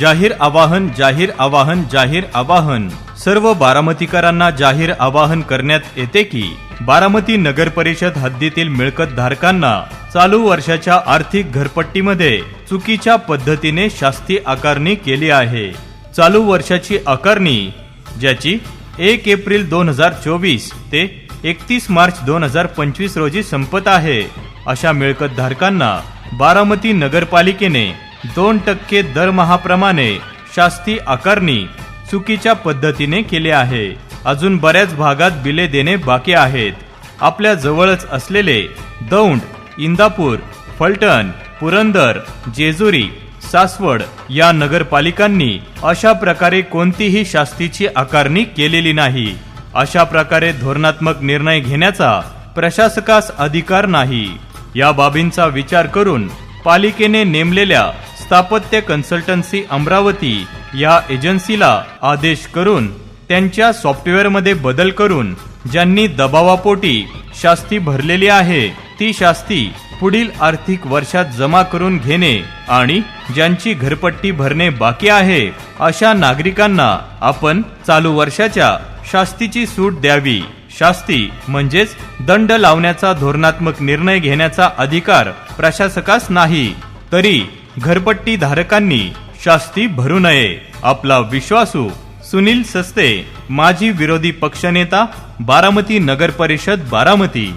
जाहीर आवाहन जाहीर आवाहन जाहीर आवाहन. सर्व बारामतीकरांना जाहीर आवाहन करण्यात येते की बारामती नगर परिषद हद्दीतील मिळकत धारकांना चालू वर्षाच्या आर्थिक घरपट्टीमध्ये चुकीच्या पद्धतीने शास्ती आकारणी केली आहे. चालू वर्षाची आकारणी ज्याची एक एप्रिल दोन हजार चोवीस ते एकतीस मार्च दोन हजार पंचवीस रोजी संपत आहे अशा मिळकत धारकांना बारामती नगरपालिकेने दोन टक्के दरमहाप्रमाणे शास्ती आकारणी चुकीच्या पद्धतीने केले आहे. अजून बऱ्याच भागात बिले देणे बाकी आहेत. आपल्या जवळच असलेले दौंड इंदापूर फलटण पुरंदर जेजुरी सासवड या नगरपालिकांनी अशा प्रकारे कोणतीही शास्तीची आकारणी केलेली नाही. अशा प्रकारे धोरणात्मक निर्णय घेण्याचा प्रशासकास अधिकार नाही. या बाबींचा विचार करून पालिकेने नेमलेल्या स्थापत्य कन्सल्टन्सी अमरावती या एजन्सीला आदेश करून त्यांच्या सॉफ्टवेअरमध्ये बदल करून ज्यांनी दबावापोटी शास्ती भरलेली आहे ती शास्ती पुढील आर्थिक वर्षात जमा करून घेणे आणि ज्यांची घरपट्टी भरणे बाकी आहे अशा नागरिकांना आपण चालू वर्षाच्या शास्तीची सूट द्यावी. शास्ती म्हणजेच दंड लावण्याचा धोरणात्मक निर्णय घेण्याचा अधिकार प्रशासकास नाही तरी घरपट्टी धारकांनी शास्ती भरू नये. आपला विश्वासू सुनील सस्ते माजी विरोधी पक्षनेता बारामती नगर परिषद बारामती.